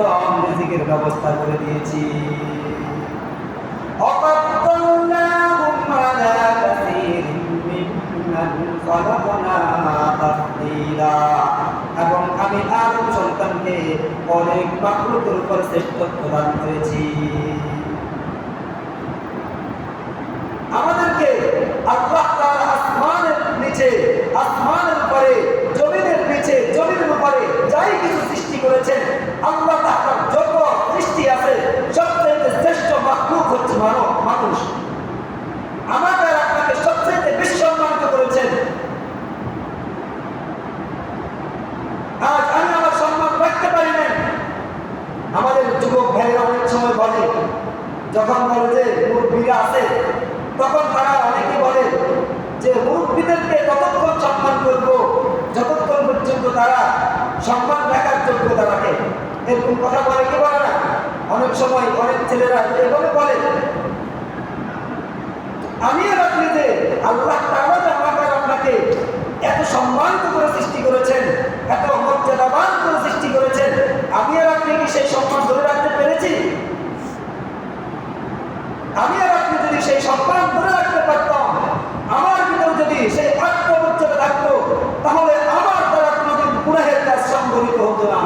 উত্তম রিজিকের ব্যবস্থা করে দিয়েছি। এবং আমি আদম সন্তানকে অনেক মাকলুকের উপর শ্রেষ্ঠত্ব প্রদান করেছি। আমাদেরকে আল্লাহ তার আসমানের নিচে, আসমানের উপরে, জমিনের নিচে, জমিনের উপরে যাই কিছু সৃষ্টি করেছেন যখন বলে যে মুরব্বীরা আছে, তখন তারা অনেকে বলে যে মুরব্বীদেরকে ততক্ষণ সম্মান করব, যতক্ষণ পর্যন্ত তারা সম্মান রাখার যোগ্যতা রাখে। এরকম কথা বলে কি বলে না? অনেক সময় অনেক ছেলেরা এভাবে বলে। আমিও রাখলি যে আল্লাহ আমাকে আপনাকে এত সম্মানিত করে সৃষ্টি করেছেন এত মর্যাদাবান করে সৃষ্টি করেছেন আমি আর আপনি কি সেই সম্মান ধরে রাখতে পেরেছি আমি আর আপনি যদি সেই সম্মান ধরে রাখতে পারতাম আমার ভিতরে যদি সেই আত্মমর্যাদা থাকতো তাহলে আমার দ্বারা কোনোদিন গুনাহের কাজ সংঘটিত হতো না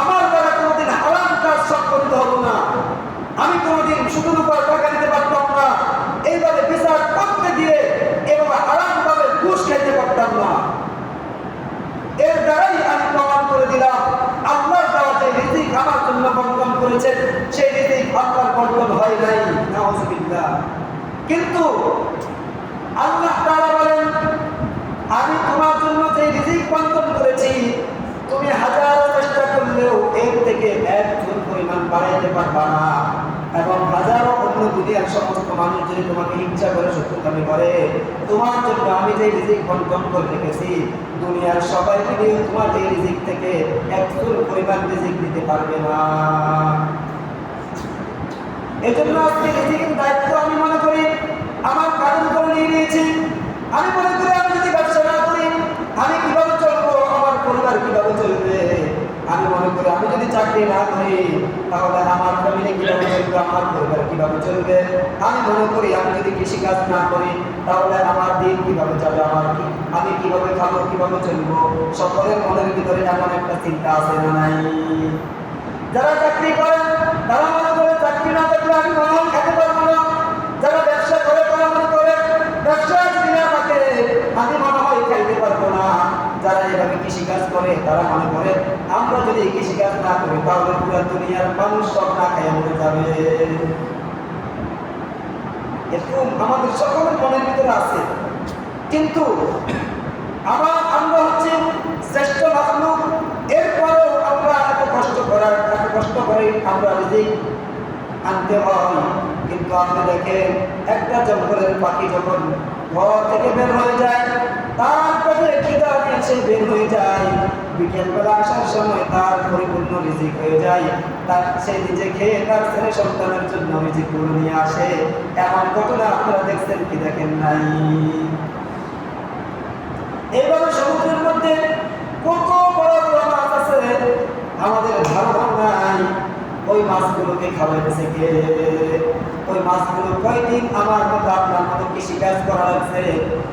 আমার দ্বারা কোনোদিন হারাম কাজ সংঘটিত হতো না আমি কোনোদিন সুদের উপর টাকা দিতে পারতাম না এইভাবে বিচার করতে গিয়ে এভাবে হারামভাবে ঘুষ খাইতে পারতাম না এর দ্বারাই আমি প্রমাণ করে দিলাম আল্লাহর দেওয়া যে রিজিক আমার জন্য বন্টন করেছেন, সেই রিজিক আল্লাহর বন্টন হয় নাই নাউজুবিল্লাহ কিন্তু আল্লাহ তাআলা বলেন, আমি তোমার জন্য যে রিজিক বন্টন করেছি, তুমি হাজার চেষ্টা করলেও এর থেকে এক পরিমাণ বাড়াইতে পারবা না। এবং হাজারো অন্য দুনিয়ার সমস্ত মানুষ যদি তোমাকে হিংসা করে, শত্রুতামি করে, তোমার জন্য আমি যে রিজিক বন্টন করে রেখেছি, দুনিয়ার সবাই মিলে তোমার এই রিজিক থেকে এক চুল পরিমাণ রিজিক দিতে পারবে না। এই জন্য আজকে রিজিকের দায়িত্ব আমি মনে করি, আমার কাজের উপরে নিয়ে নিয়েছি। আমি মনে করি আমি যদি ব্যবসা না করি, আমি কীভাবে চলবো, আমার পরিবার কীভাবে চলবে? আমি মনে করি আমি যদি চাকরি না করি, তাহলে আমার ফ্যামিলি আমার পরিবার কীভাবে চলবে? আমি মনে করি, আমি যদি কৃষিকাজ না করি, তাহলে আমার দিন কীভাবে চলবে আমার কি? আমি কীভাবে খাব, কীভাবে চলবো? সকলের মনের ভিতরে এমন একটা চিন্তা আছে না নাই? যারা চাকরি করেন তারা মনে করে, চাকরি না থাকলে আমি মনে খেতে পারব না? যারা ব্যবসা করে, তারা মনে করে ব্যবসা যদি না থাকে আমি মনে হয় খাইতে পারব না যারা এভাবে কৃষিকাজ করে, তারা মনে করে, আমরা যদি কৃষিকাজ না করি, তাহলে পুরো দুনিয়ার মানুষ সব না খাইয়া মরে যাবে। এরকম আমাদের সকলের মনের ভিতরে আছে। কিন্তু আমার আমরা হচ্ছে শ্রেষ্ঠ মাতলুক এরপরেও আমরা এত কষ্ট করার, এত কষ্ট করে আমরা রিজিক আনতে হয়। কিন্তু আপনি দেখেন, একটা জঙ্গলের পাখি যখন ঘর থেকে বের হয়ে যায় তারপরে খিদা নিয়ে বের হয়ে যায়। বিকেলবেলা আসার সময় তার পরিপূর্ণ রিজিক হয়ে যায়। তার সে নিজে খেয়ে তার ছেলে সন্তানের জন্য রিজিক করে নিয়ে আসে। এমন ঘটনা আপনারা দেখছেন কি দেখেন নাই? এইভাবে সমুদ্রের মধ্যে কত বড় বড় আছে আমাদের ধারণা নাই। ওই মাছগুলোকে খাওয়াইতেছে কে? ওই মাছগুলো কয়দিন আমার মতো আপনার মতো কৃষিকাজ করা লাগছে?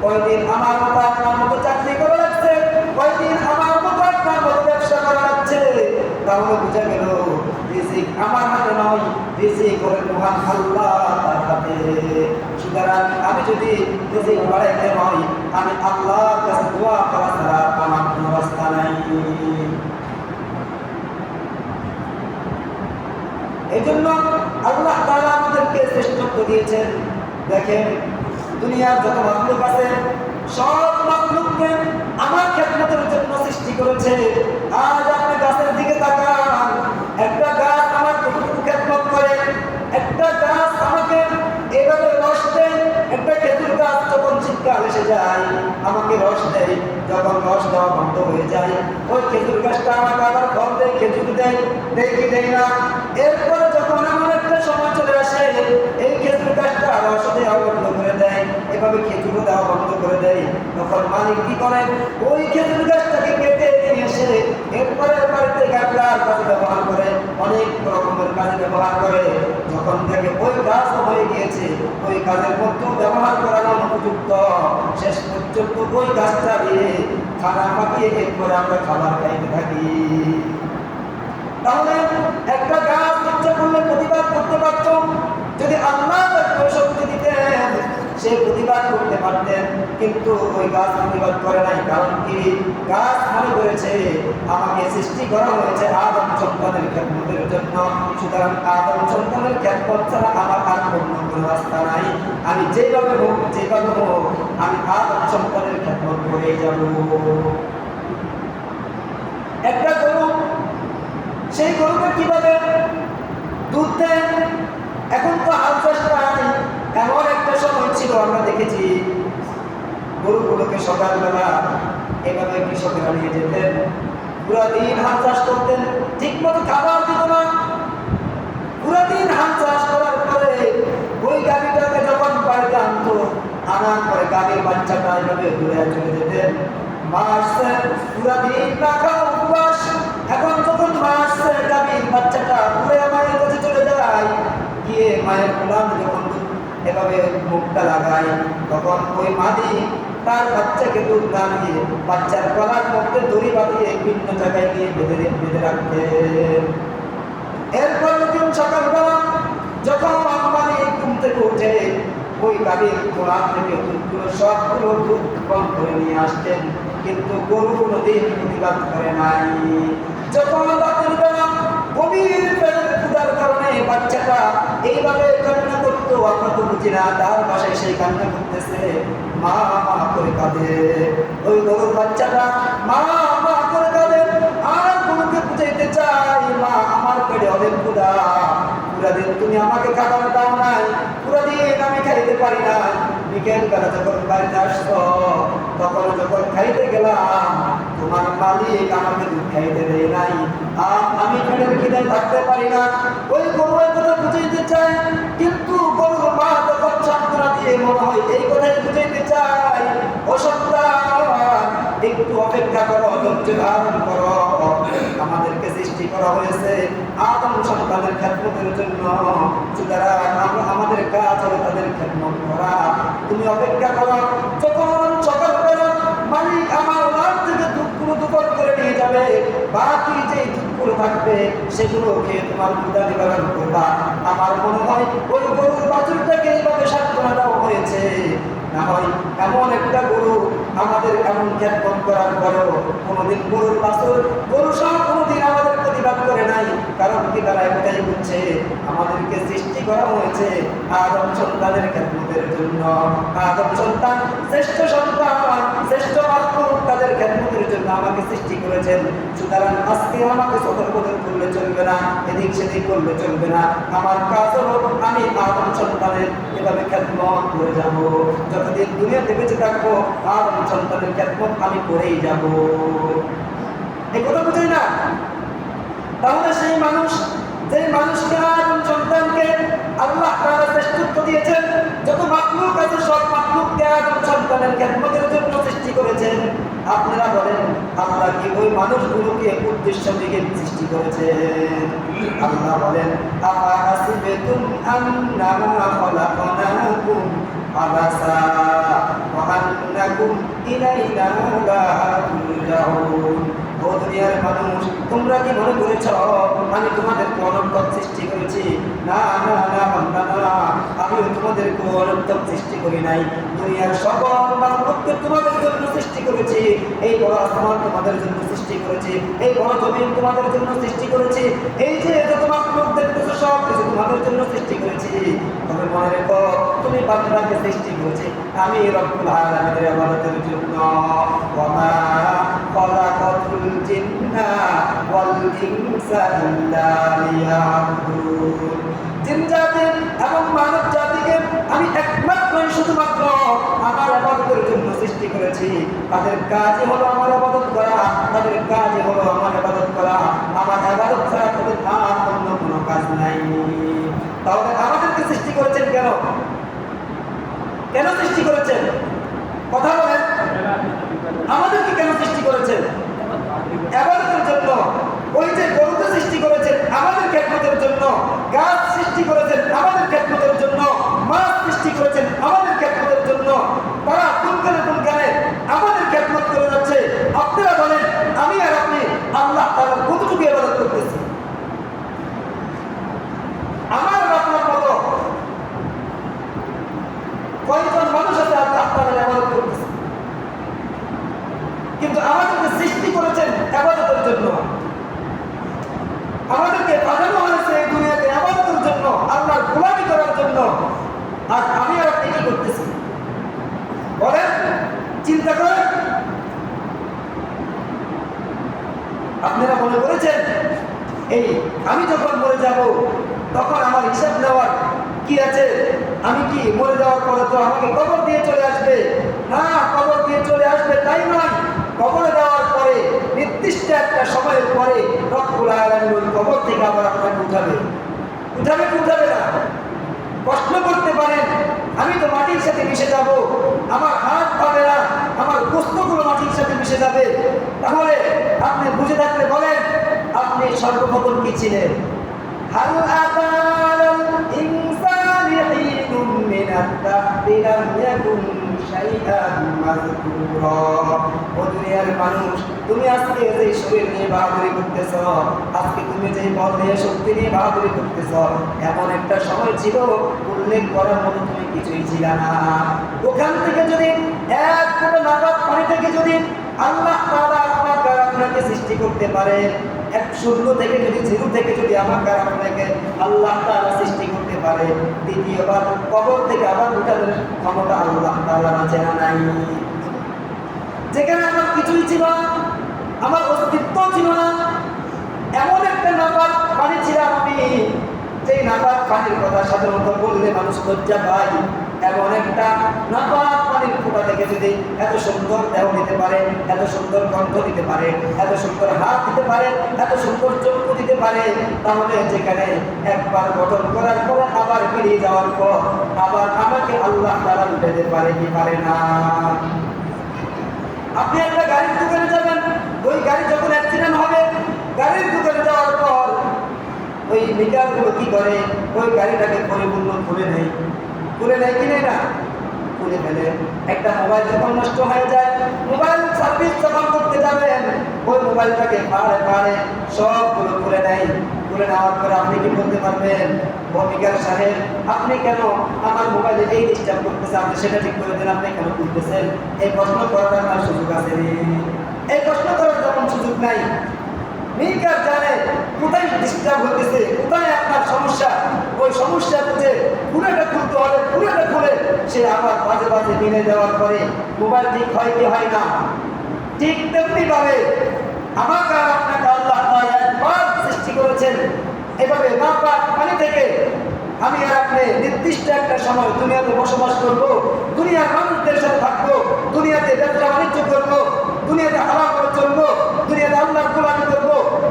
কয়দিন আমার মতো আপনার মতো চাকরি করা লাগছে? কয়দিন আমার মতো আপনার মতো ব্যবসা করা লাগছে? তাহলে বুঝা গেল আমার হাতে নয়, রিজিক মহান আল্লাহ তার হাতে। সুতরাং আমি যদি রিজিক বাড়াইতে হয় আমি কাছে দোয়া করা ছাড়া আমার কোনো নাই। এই জন্য আল্লাহ তারা আমাদেরকে শ্রেষ্ঠত্ব দিয়েছেন। দেখেন, দুনিয়ার যত মাতলুক আছে, সব মাতলুককে আমার খেদমতের জন্য সৃষ্টি করেছে। আজ আপনি গাছের দিকে তাকান একটা গাছ আমার কতটুকু খেদমত করে একটা গাছ আমাকে এভাবে রস দেয় একটা খেজুর গাছ যখন শীতকাল এসে যায়, আমাকে রস দেয়, যখন রস দেওয়া বন্ধ হয়ে যায়, ওই খেজুর গাছটা আমাকে আবার ফল দেয়, খেজুর দেয় দেয় দেয় না? এরপরে যখন এমন একটা সময় চলে আসে, এই খেজুর গাছটা রস দেওয়া বন্ধ করে দেয়, এভাবে খেজুর দেওয়া বন্ধ করে দেয়। তখন মালিক কি করে ওই খেজুর গাছটাকে কেটে নিয়ে এসে এরপরে বাড়িতে গাছটার কাছে ব্যবহার করে, অনেক রকমের কাজে ব্যবহার করে। যখন থেকে ওই গাছ হয়ে গিয়েছে, ওই গাছের পক্ষেও ব্যবহার করার অনুপযুক্ত। শেষ পর্যন্ত ওই গাছটা দিয়ে খানা পাকিয়ে এরপরে আমরা খাবার খাইতে থাকি। তাহলে একটা গাছ ইচ্ছা করলে প্রতিবাদ করতে পারত। যদি আল্লাহ শক্তি দিতেন, সে প্রতিবাদ করতে পারতেন। কিন্তু ওই গাছ প্রতিবাদ করে নাই। কারণ কি? গাছ মনে করেছে, আমাকে সৃষ্টি করা হয়েছে আদম সন্তানের খেদমতের জন্য। সুতরাং আদম সন্তানের খেদমত ছাড়া আমার আর অন্য কোনো রাস্তা নাই। আমি যেভাবে হোক যেভাবে হোক, আমি আদম সন্তানের খেদমত করেই যাব। একটা গরু, সেই গরুকে কীভাবে দুধ দেন এখন তো হাল চাষ এমন একটা সময় ছিল, আমরা দেখেছি গরুগুলোকে সকালবেলা এভাবে কৃষকেরা নিয়ে যেতেন। পুরা দিন হাল চাষ করতেন ঠিক মতো খাবার দিত না। পুরা দিন হাল চাষ করার পরে ওই গাড়িটাকে যখন বাড়িতে আনতো, আনার পরে গাড়ির বাচ্চাটা এভাবে দূরে চলে যেতেন। মাস পুরা দিন রাখা উপবাস। এখন যখন মাস গাভীর বাচ্চাটা পুরে মায়ের কাছে চলে যায়। গিয়ে মায়ের কোলাম যখন এভাবে মুখটা লাগায়, তখন ওই মাদি তার বাচ্চাকে দুধ না দিয়ে বাচ্চার গলার মধ্যে দড়ি বাঁধিয়ে ভিন্ন জায়গায় গিয়ে বেঁধে বেঁধে রাখতে এরপর দিন সকালবেলা যখন আম্বানি ঘুম থেকে উঠে, ওই গাড়ির কোরআন থেকে দুধগুলো সবগুলো দুধ কম করে নিয়ে আসতেন। কিন্তু গরু কোনোদিন প্রতিবাদ করে নাই। যখন রাতের বেলা গভীর ক্ষুধার কারণে বাচ্চাটা এইভাবে কান্না করতো, আমরা তো বুঝি না, তার বাসায় সেই কান্না করতেছে। মা মা করে কাঁদে। ওই গরুর বাচ্চাটা মা মা করে কাঁদে। আর গরুকে বুঝাইতে চাই, মা, আমার পেটে অনেক ক্ষুধা। পুরা দিন তুমি আমাকে খাবার দাও নাই পুরা দিন আমি খাইতে পারি না বিকেল বেলা যখন বাড়িতে আসতো তখন যখন খাইতে গেলাম, তোমার মালিক আমাকে দুধ খাইতে দেয় নাই। আর আমি পেটের খিদে থাকতে পারি না। ওই গরুর কথা বুঝাইতে চাই কিন্তু গরুর মা দিয়ে মনে হয় এই কথাই বুঝাইতে চাই। ও একটু অপেক্ষা করো, ধৈর্য ধারণ করো। আমাদেরকে সৃষ্টি করা হয়েছে আদম সন্তানের খেদমতের জন্য। সুতরাং আমরা আমাদের কাজ হলো তাদের খেদমত করা। তুমি অপেক্ষা করো, যখন সকালবেলা মালিক আমার লাভ থেকে দুধগুলো দুপর করে নিয়ে যাবে, বাকি যে দুধগুলো থাকবে সেগুলো খেয়ে তোমার ক্ষুদা নিবারণ করবা। আমার মনে হয় ওই এইভাবে হয়েছে। না হয় এমন একটা গরু আমাদের এমন জ্ঞাপন করার পরেও কোনোদিন গরুর পাশে গরু সব কোনোদিন আমাদের প্রতিবাদ করে নাই। কারণ কি তারা একটাই বুঝছে, আমাদেরকে সৃষ্টি করা হয়েছে। আদম সন্তানের খেদমতের জন্য। আদম সন্তান, শ্রেষ্ঠ সন্তান, শ্রেষ্ঠ মাতৃ তাদের খেদমতের জন্য আমাকে সৃষ্টি করেছেন। সুতরাং আজকে আমাকে সতর্কতা করলে চলবে না, এদিক সেদিক করলে চলবে না। আমার কাজ হলো, আমি আদম সন্তানের এভাবে খেদমত করে যাব। যতদিন দুনিয়াতে বেঁচে থাকব, আদম সন্তানের খেদমত আমি করেই যাব। এই কথা বুঝাই না? তাহলে সেই মানুষ যে সন্তানকে আল্লাহ তাআলা শ্রেষ্ঠত্ব দিয়েছেন, যত মাকলুক আছে সব মাকলুককে আদম সন্তানের খেদমতের জন্য সৃষ্টি করেছেন। আপনারা বলেন, আল্লাহ কি ওই মানুষগুলোকে উদ্দেশ্য থেকে সৃষ্টি করেছেন? আল্লাহ বলেন আহাসিবতুম আন্নামা খলাকনাকুম আবাসা ওয়া আন্নাকুম ইলাইনা লা তুরজাউন ও দুনিয়ার মানুষ, তোমরা কি মনে করেছ? আমি তোমাদের অনন্তক সৃষ্টি করেছি। না না না বান্দা না আমিও তোমাদের অনন্তক সৃষ্টি করি নাই। দুনিয়ার সকল মানুষকে তোমাদের জন্য সৃষ্টি করেছি। এই বড় আসমান তোমাদের জন্য সৃষ্টি করেছি। এই বড় জমিন তোমাদের জন্য সৃষ্টি করেছি। এই যে যত মানুষ দেখতেছো সব কিছু তোমাদের জন্য সৃষ্টি করেছি। তবে মনে রেখো, তুমি বান্দাকে সৃষ্টি করেছি। আমি রব্বুল আলামিনের ইবাদতের জন্য। ওয়া খলাকাতুল জিন্না ওয়াল জিন এবং মানব জাতিকে আমি একমাত্র শুধুমাত্র আমার আবাদতের জন্য সৃষ্টি করেছি। তাদের কাজই হলো আমার আবাদত করা, তাদের কাজই হলো আমার আবাদত করা। আমার আবাদত ছাড়া তাদের আর অন্য কোনো কাজ নাই। তাহলে আমাদেরকে সৃষ্টি করেছেন কেন? কেন সৃষ্টি করেছেন? কথা বলেন। আমাদেরকে কেন সৃষ্টি করেছেন? আবাদতের জন্য। ওই যে গরুকে সৃষ্টি করেছেন, আমাদের খেদমতের জন্য। গাছ সৃষ্টি করেছেন, আমাদের খেদমতের জন্য। মাছ সৃষ্টি করেছেন আমাদের জন্য তারা কুলকানে কুলকানে আমাদের খেদমত করে যাচ্ছে। আপনারা বলেন, আমি আর আপনি আল্লাহ তারা কতটুকু ইবাদত করতেছি আমার আর আপনার মতো কয়েকজন মানুষ আছে আল্লাহ তাআলা ইবাদত করতেছে কিন্তু আমাদেরকে সৃষ্টি করেছেন আবাদতের জন্য আমাদেরকে পাঠানো হয়েছে এই দুনিয়াতে আবাদতের জন্য আল্লাহর গোলামি করার জন্য আর আমি আর আপনি কি করতেছি বলেন চিন্তা করেন আপনারা মনে করেছেন? এই, আমি যখন মরে যাব, তখন আমার হিসাব নেওয়ার কি আছে? আমি কি মরে যাওয়ার পরে তো আমাকে কবর দিয়ে চলে আসবে? না, কবর দিয়ে চলে আসবে তাই নয়। কবরে দেওয়ার পরে, নির্দিষ্ট একটা সময়ের পরে রব্বুল আলামিন ওই কবর থেকে আবার আপনাকে উঠাবে। উঠাবে কি উঠাবে না? প্রশ্ন করতে পারেন, আমি তো মাটির সাথে মিশে যাব। আমার হাত পাবে না, আমার গোস্তগুলো মাটির সাথে মিশে যাবে তাহলে আপনি বুঝে থাকলে বলেন আপনি সর্বপ্রথম কি ছিলেন? আজকে নিয়ে তুমি যে বল দিয়ে শক্তি নিয়ে বাহাদুরি করতেছ, এমন একটা সময় ছিল, উল্লেখ তুমি কিছুই ছিল না। ওখান থেকে যদি এক ফোঁটা নাগাদ থেকে যদি আল্লাহ আপনাকে সৃষ্টি করতে পারে। এক শূন্য থেকে যদি জিরো থেকে যদি আমাকে আপনাকে আল্লাহ তালা সৃষ্টি করতে পারে, দ্বিতীয়বার কবর থেকে আবার উঠানোর ক্ষমতা আল্লাহ তালা আছে না নাই? যেখানে আমার কিছুই ছিল আমার অস্তিত্ব ছিল না, এমন একটা নাপাক মানে ছিলাম আমি। যেই নাপাক পানির কথা সাধারণত বললে মানুষ লজ্জা পায়। এমন একটা নাপাক পানির ফোঁটা থেকে যদি এত সুন্দর দেহ দিতে পারে, এত সুন্দর গন্ধ দিতে পারে, এত সুন্দর হাত দিতে পারে, এত সুন্দর চক্ষু দিতে পারে, তাহলে যেখানে একবার গঠন করার পরে, আবার বেরিয়ে যাওয়ার পর, আবার আমাকে আল্লাহ তারা উঠাতে পারে কি পারে না? আপনি একটা গাড়ির দোকানে যাবেন, ওই গাড়ি যখন অ্যাক্সিডেন্ট হবে, গাড়ির দোকানে যাওয়ার ওই মিটারগুলো কি করে? ওই গাড়িটাকে পরিপূর্ণ খুলে নেয়। খুলে নেয় কি নেয় না? খুলে ফেলে। একটা মোবাইল যখন নষ্ট হয়ে যায়, মোবাইল সার্ভিস যখন করতে যাবেন, ওই মোবাইলটাকে পাড়ে পাড়ে সবগুলো খুলে নেয়। খুলে নেওয়ার পরে আপনি কি বলতে পারবেন? ভূমিকার সাহেব, আপনি কেন আমার মোবাইলে এই ডিস্টার্ব করতেছে আপনি সেটা ঠিক করে দেন, আপনি কেন খুলতেছেন? এই প্রশ্ন করার আপনার সুযোগ আছে এই প্রশ্ন করার যখন সুযোগ নাই মিকার জানে কোথায় ডিস্টার্ব হতেছে কোথায় আপনার সমস্যা? ওই সমস্যা পুরোটা খুলতে হবে পুরোটা খুলে সে আবার বাজে বাজে মিলে দেওয়ার পরে মোবাইল ঠিক হয় কি হয় না? ঠিক তেমনি আমাকে আর আপনাকে আল্লাহ একবার সৃষ্টি করেছেন। এভাবে না পানি থেকে আমি আর আপনি নির্দিষ্ট একটা সময় দুনিয়াতে বসবাস করব, দুনিয়ার মানুষদের সাথে থাকব, দুনিয়াতে ব্যবসা বাণিজ্য করব, দুনিয়াতে হারাম করে চলবো দুনিয়াতে আল্লাহর গোলামি করব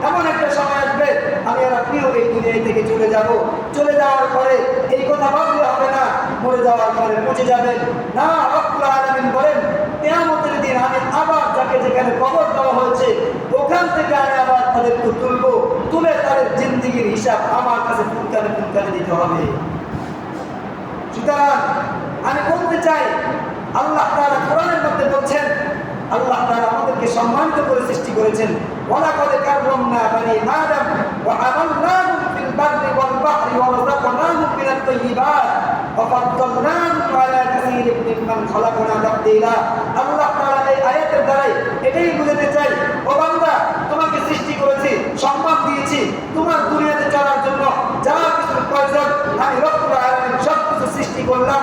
এমন একটা সময় আসবে আমি আর আপনিও এই দুনিয়া থেকে চলে যাব চলে যাওয়ার পরে এই কথা ভাবলে হবে না মরে যাওয়ার পরে পচে যাবেন না, রব্বুল আলামিন বলেন, কেয়ামতের দিন আমি আবার যাকে যেখানে কবর দেওয়া হয়েছে, ওখান থেকে আমি আবার তাদেরকে তুলবো। তুলে তাদের জিন্দিগির হিসাব আমার কাছে ফুলকানে ফুলকানে দিতে হবে। সুতরাং আমি বলতে চাই, আল্লাহ তাআলা কোরআনের মধ্যে বলছেন, আল্লাহ তাআলা আমাদেরকে সম্মানিত করে সৃষ্টি করেছেন, ওয়ালাকাদ কাররামনা বানি আদম ওয়া হামালনাহুম ফিল বাররি ওয়াল বাহরি ওয়া রাযাকনাহুম মিনাত তাইয়্যিবাত ফাদ্দালনাহুম আলা কাসীরিন মিম্মান খালাকনা তাফদীলা আল্লাহ তাআলা এই আয়াতের দ্বারাই এটাই বুঝাতে চাই ও বান্দা তোমাকে সৃষ্টি করেছি সম্মান দিয়েছি, তোমার দুনিয়াতে চলার জন্য যা কিছু প্রয়োজন আমি রব্বুল সব কিছু সৃষ্টি করলাম